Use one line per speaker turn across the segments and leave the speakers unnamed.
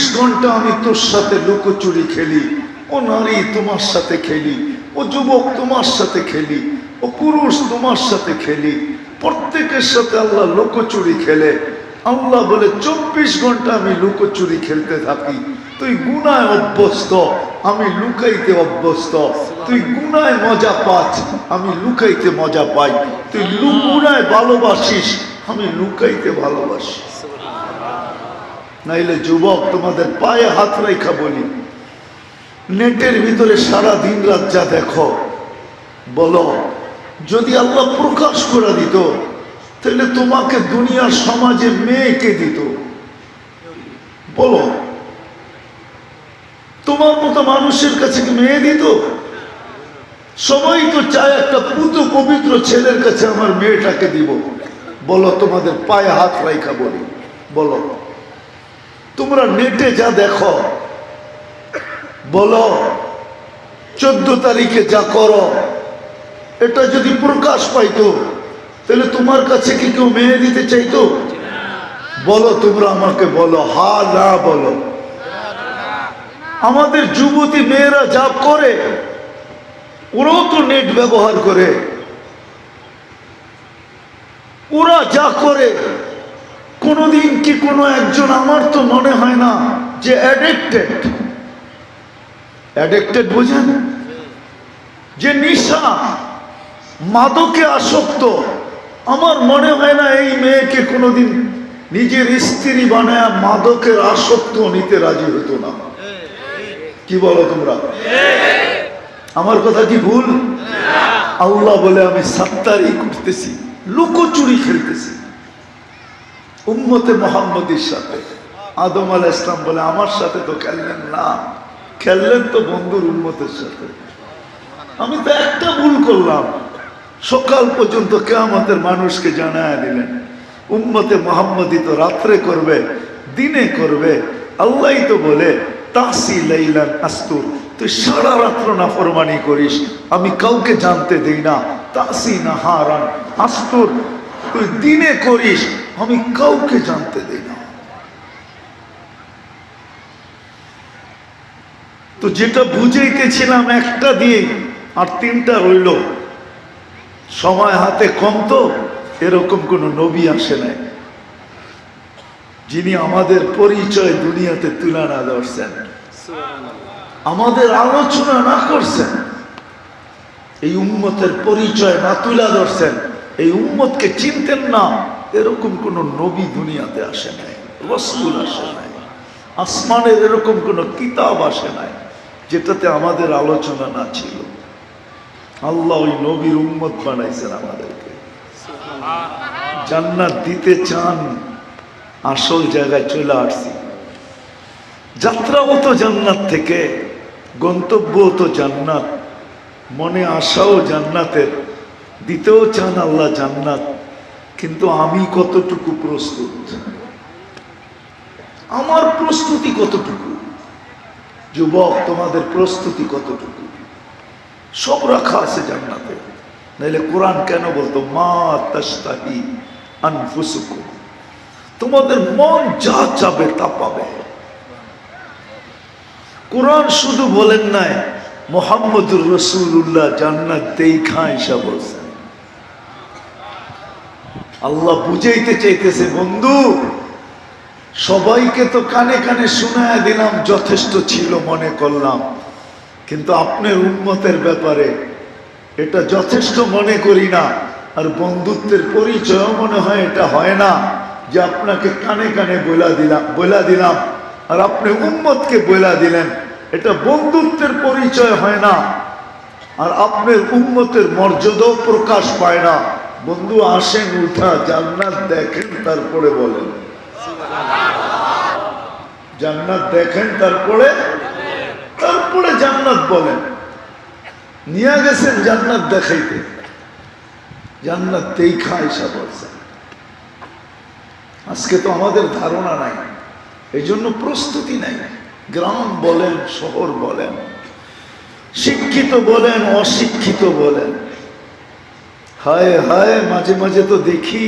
চব্বিশ ঘণ্টা আমি তোর সাথে লুকোচুরি খেলি, ও নারী তোমার সাথে খেলি, ও যুবক তোমার সাথে খেলি, ও পুরুষ তোমার সাথে খেলি, প্রত্যেকের সাথে আল্লাহ লুকোচুরি খেলে। আল্লাহ বলে, চব্বিশ ঘণ্টা আমি লুকোচুরি খেলতে থাকি, তুই গুনায় অভ্যস্ত, আমি লুকাইতে অভ্যস্ত, তুই গুনায় মজা পাচ্ছ আমি লুকাইতে মজা পাই, তুই লুকুনায় ভালোবাসিস, আমি লুকাইতে ভালোবাসি। নাইলে যুবক, তোমাদের পায়ে হাত রেখা বলি। নেটের ভিতরে সারা দিন রাত যা দেখো, বলো, যদি আল্লাহ প্রকাশ করে দিত, তাহলে তোমাকে দুনিয়ার সমাজে মেয়েকে দিত। বলো, তোমার মতো মানুষের কাছে কি মেয়ে দিত? সবাই তো চায় একটা পুত পবিত্র ছেলের কাছে আমার মেয়েটাকে দিব। বলো, তোমাদের পায়ে হাত রাইখা বলি। বলো। তোমরা নেটে যা দেখো, বলো, চোদ্দ তারিখে যা করো, এটা যদি প্রকাশ পাইতো, তাহলে তোমার কাছে কি কেউ মেয়ে দিতে চাইতো? বলো, তোমরা আমাকে বলো, হা, না, বলো। আমাদের যুবতী মেয়েরা যা করে, ওরাও তো নেট ব্যবহার করে। ওরা যা করে কোনোদিন কি কোনো একজন আমার তো মনে হয় না যে অ্যাডিক্টেড অ্যাডিক্টেড বোঝেন? যে নিশা, মাদকে আসক্ত, আমার মনে হয় না এই মেয়েকে কোনোদিন নিজের স্ত্রী বানায় মাদকের আসক্ত নিতে রাজি হতো না। কি বলো তোমরা? আমার কথা কি ভুল? আল্লাহ বলে আমি সাত্তারি করতেছি, লুকোচুরি খেলতেছি। উম্মতে মোহাম্মদের সাথে। আদম আল ইসলাম বলে, আমার সাথে তো খেললেন না। খেললেন তো বন্ধুর উন্মতের সাথে। আমি তো একটা ভুল করলাম। সকাল পর্যন্ত কে আমাদের মানুষকে জানায় দিলেন, উম্মতে মোহাম্মদি তো রাত্রে করবে, দিনে করবে। আল্লাহ তো বলে, তাসি লাইলান আস্তুর, তুই সারা রাত্র না ফরমানি করিস। আমি কাউকে জানতে দেই না। তাসি না হারান আস্তুর, তুই দিনে করিস। আমি কাউকে জানতে দেই না। তো যেটা বুঝাইতেছিলাম একটা দিয়ে আর তিনটা রইল। সময় হাতে কম তো, এরকম কোনো নবী আসে নাই। যিনি আমাদের পরিচয় দুনিয়াতে তুলে না ধরছেন। আমাদের আলোচনা না করছেন। এই উম্মতের পরিচয় না তুলে ধরছেন। এই উম্মতকে চিনতেন না। এরকম কোন নবী দুনিয়াতে আসে নাই, রসুল আসে নাই, আসমানের এরকম কোন কিতাব আসে নাই, যেটাতে আমাদের আলোচনা না ছিল। আল্লাহ ওই নবীর উম্মত বানাইছেন আমাদেরকে। জান্নাত দিতে চান, আসল জায়গায় চলে আসছি। যাত্রাও তো জান্নাত থেকে, গন্তব্যও তো জান্নাত, মনে আশাও জান্নাতের, দিতেও চান আল্লাহ জান্নাত। কিন্তু আমি কতটুকু প্রস্তুত? আমার প্রস্তুতি কতটুকু? যুবক, তোমাদের প্রস্তুতি কতটুকু? সব রাখা আছে জান্নাতে। নাইলে কোরআন কেন বলতো? মা তাস্তাহি আনফুসুকুম। তোমাদের মন যা চাবে তা পাবে। কোরআন শুধু বলেন নাই, মোহাম্মদুর রসুল্লাহ জান্নাত দেখা ইসা বলছেন আল্লাহ বুঝাইতে চাইতেছে, বন্ধু, সবাইকে তো কানে কানে শোনায় দিলাম, যথেষ্ট ছিল মনে করলাম। কিন্তু আপনার উন্মতের ব্যাপারে এটা যথেষ্ট মনে করি না। আর বন্ধুত্বের পরিচয়ও মনে হয় এটা হয় না যে আপনাকে কানে কানে বলা দিলাম বলা দিলাম। আর আপনি উম্মতকে বলা দিলেন, এটা বন্ধুত্বের পরিচয় হয় না। আর আপনার উম্মতের মর্যাদাও প্রকাশ পায় না। বন্ধু আসেন উঠা, জান্নাত দেখেন, তারপরে বলেন। জান্নাত দেখেন, তারপরে? তারপরে জান্নাত বলেন। নিয়ে গেছেন জান্নাত দেখাইতে। জান্নাত দেখা এসা বলছেন আজকে তো আমাদের ধারণা নাই এই জন্য প্রস্তুতি নাই। গ্রাম বলেন, শহর বলেন, শিক্ষিত বলেন, অশিক্ষিত বলেন। হায় হায় মাঝে মাঝে তো দেখি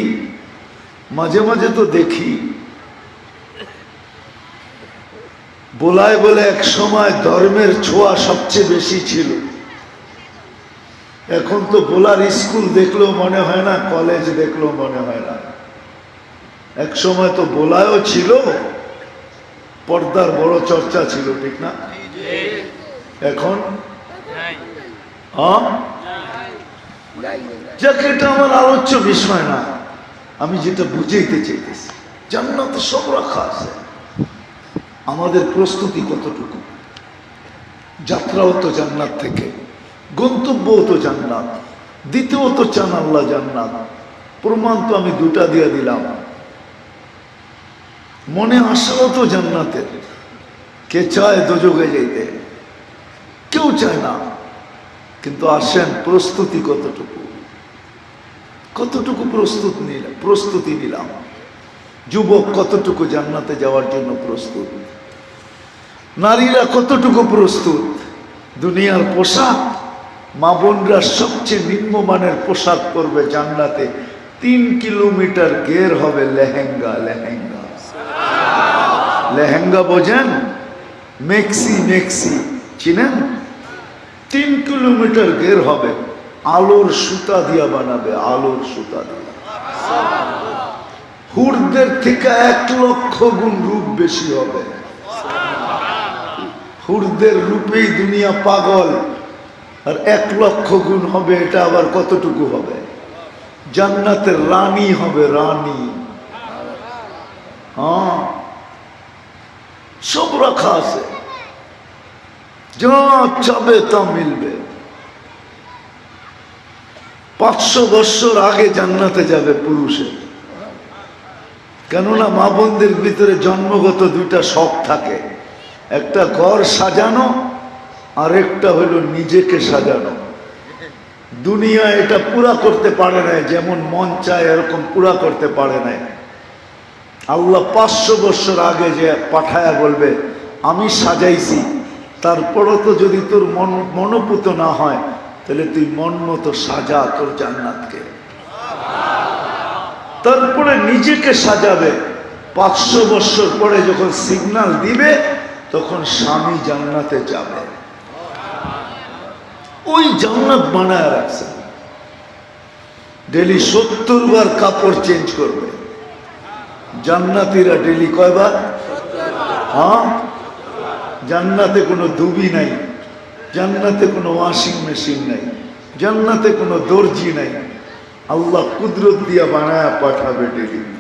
মাঝে মাঝে তো দেখি। বোলায় বলে এক সময় ধর্মের ছোঁয়া সবচেয়ে বেশি ছিল। এখন তো বোলার স্কুল দেখলেও মনে হয় না কলেজ দেখলেও মনে হয় না। এক সময় তো বোলায়ও ছিল পর্দার বড় চর্চা ছিল ঠিক না? এখন? যাক এটা আমার আলোচ্য বিষয় না। আমি যেটা বুঝাইতে চাইতেছি, জান্নাতে সব আছে। আমাদের প্রস্তুতি কতটুকু? যাত্রাও তো জান্নাত থেকে, গন্তব্যও তো জান্নাত, দ্বিতীয় তো চান আল্লাহ জান্নাত। প্রমাণ তো আমি দুটা দিয়ে দিলাম। মনে আসাও তো জান্নাতের। কে চায় দোজগে যেতে কেউ চায় না। কিন্তু আসেন, প্রস্তুতি কতটুকু? কতটুকু প্রস্তুত নিলাম প্রস্তুতি নিলাম। যুবক কতটুকু জান্নাতে যাওয়ার জন্য প্রস্তুত? নারীরা কতটুকু প্রস্তুত? দুনিয়ার পোশাক? মা বোনরা সবচেয়ে নিম্নমানের পোশাক পরবে জান্নাতে। তিন কিলোমিটার গের হবে লেহেঙ্গা লেহেঙ্গা। লেহেঙ্গা বোঝেন? Maxi maxi. চিনেন? তিন কিলোমিটার গের হবে, আলোর সুতা দিয়া বানাবে, আলোর সুতা দিয়া। হুরদের থেকে এক লক্ষ গুণ রূপ বেশি হবে। হুরদের রূপেই দুনিয়া পাগল, আর এক লক্ষ গুণ হবে, এটা আবার কতটুকু হবে? জান্নাতের রানী হবে রানী। হ্যাঁ? সব রাখা আছে। যা চাবে তা মিলবে। পাঁচশো বৎসর আগে জান্নাতে যাবে পুরুষের কেননা মা বোনদের ভিতরে জন্মগত দুইটা শখ থাকে। একটা ঘর সাজানো আর একটা হলো নিজেকে সাজানো। দুনিয়া এটা পুরা করতে পারে না যেমন মন চায় এরকম পুরা করতে পারে না আল্লাহ পাঁচশো বছর আগে যে পাঠায়া বলবে, আমি সাজাইছি। তারপরও তো যদি তোর মন মনোপুত না হয়, তাহলে তুই মন মতো সাজা তোর জান্নাতকে। তারপরে নিজেকে সাজাবে। পাঁচশো বছর পরে যখন সিগনাল দিবে, তখন স্বামী জান্নাতে যাবে। ওই জান্নাত বানায় রাখছে। ডেলি সত্তর বার কাপড় চেঞ্জ করবে। জান্নাতিরা ডেলি কয়বার? হ্যাঁ? জান্নাতে কোনো দুবি নাই, জান্নাতে কোনো ওয়াশিং মেশিন নাই, জান্নাতে কোনো দর্জি নাই। আল্লাহ কুদরত দিয়া বানায়া পাঠাবে ডেলি।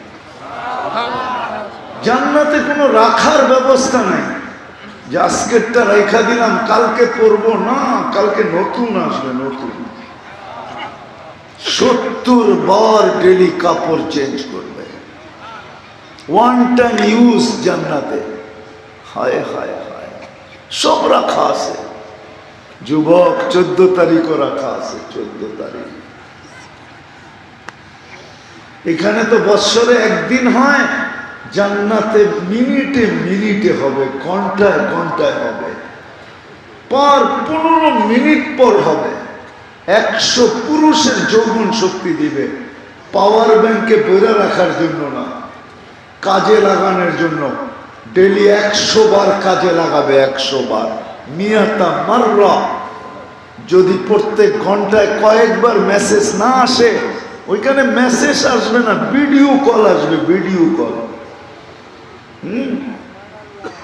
জান্নাতে কোনো রাখার ব্যবস্থা নাই। যে আজকেরটা রেখা দিলাম, কালকে পরবো না, কালকে নতুন আসবে, নতুন। সত্তর বার ডেলি কাপড় চেঞ্জ করবে। ওয়ান টাইম ইউজ জান্নাতে। হায় হায় হায়। সব রাখা আছে। যুবক চোদ্দ তারিখও রাখা আছে, চোদ্দ তারিখ। এখানে তো বৎসরে একদিন হয়, জান্নাতে মিনিটে মিনিটে হবে, ঘন্টায় ঘন্টায় হবে। পার পনেরো মিনিট পর হবে। একশো পুরুষের যৌবন শক্তি দিবে। পাওয়ার ব্যাংকে বইরে রাখার জন্য না, কাজে লাগানোর জন্য। ডেলি একশো বার কাজে লাগাবে একশো বার। মিয়াতা মাররা। যদি প্রত্যেক ঘন্টায় কয়েকবার মেসেজ না আসে, ওইখানে মেসেজ আসবে না, ভিডিও কল আসবে, ভিডিও কল। হুম?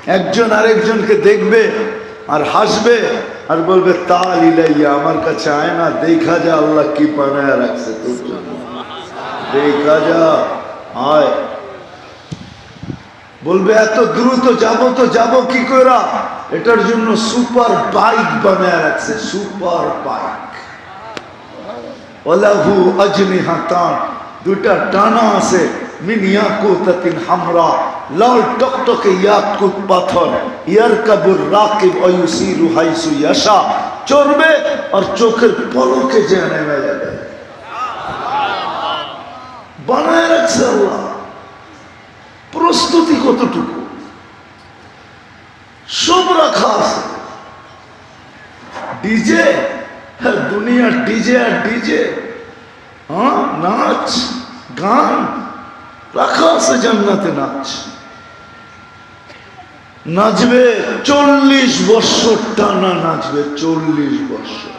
একজন আরেকজনকে দেখবে আর হাসবে আর বলবে ইলাইয়া, আমার কাছে আয় না, দেখা যা, আল্লাহ কি বানায় রাখছে তোর জন্য। দেখা যা, আয়। বলবে, এত দ্রুত যাব তো যাব কি করা এটার জন্য সুপার বাইক বানায় রাখছে, সুপার বাইক। ওলাহু আজনি হাতান দুটা টানা আছে মিন ইয়াকুতাতিন হামরা, লাল টকটকে ইয়াকুত পাথর, ইয়ারকাবুর রাকিব অয়ুসিরু হাইসু ইয়াশা, চড়বে আর চোখের পলকে যাবে বানায় রাখছে আল্লাহ। প্রস্তুতি কতটুকু? সব রাখা আছে। ডিজে? হ্যাঁ দুনিয়ার ডিজে আর ডিজে। হ্যাঁ নাচ, গান, রাখা আছে জান্নাতে নাচ। নাচবে চল্লিশ বৎসর টানা নাচবে চল্লিশ বৎসর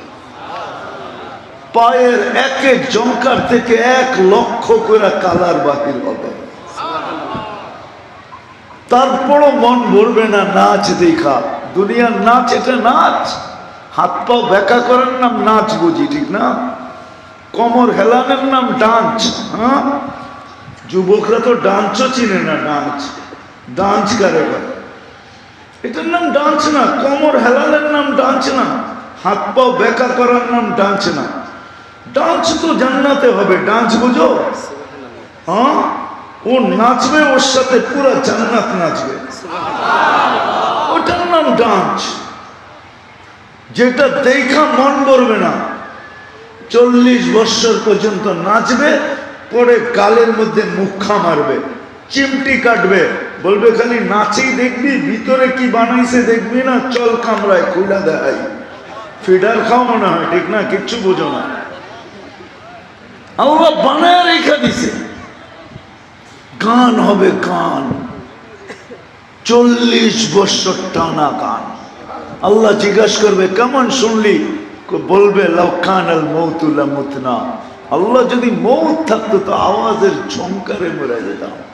পায়ের এক এক জঙ্কার থেকে এক লক্ষ করে কালার বাহির হবে। তারপরও মন ভরবে না, নাচ দেখা। দুনিয়ার নাচ, এটা নাচ। হাত পাও ব্যাকা করার নাম নাচ বুঝি, ঠিক না? কমর হেলানের নাম ডান্স হ্যাঁ? যুবকরা তো ডান্সও চিনে না ডান্স ডান্স কারে বলে? এটার নাম ডান্স না, কমর হেলানের নাম ডান্স না। হাত পাও ব্যাকা করার নাম ডান্স না। ডান্স তো জান্নাতে হবে, ডান্স বুঝো? হ্যাঁ? ও নাচবে, ওর সাথে পুরো জান্নাত নাচবে। ওটার নাম ডান্স। যেটা দেখা মন ভরবে না। চল্লিশ বৎসর পর্যন্ত নাচবে, পরে গালের মধ্যে মুখা মারবে, চিমটি কাটবে, বলবে, খালি নাচেই দেখবি, ভিতরে কি বানাইছে দেখবি না, চল কামড়ায় খুলা দেয় ফিডার খাও মনে হয়, ঠিক না, কিচ্ছু বোঝো না। আল্লাহ বানায় রেখা দিছে। গান হবে কান। চল্লিশ বছর টানা কান। আল্লাহ জিজ্ঞাসা করবে, কেমন শুনলি? বলবে লক্ষান মৌতুল্লা মুতনা আল্লাহ যদি মৌত থাকতো, তো আওয়াজের ঝঙ্কারে মরে যেতাম।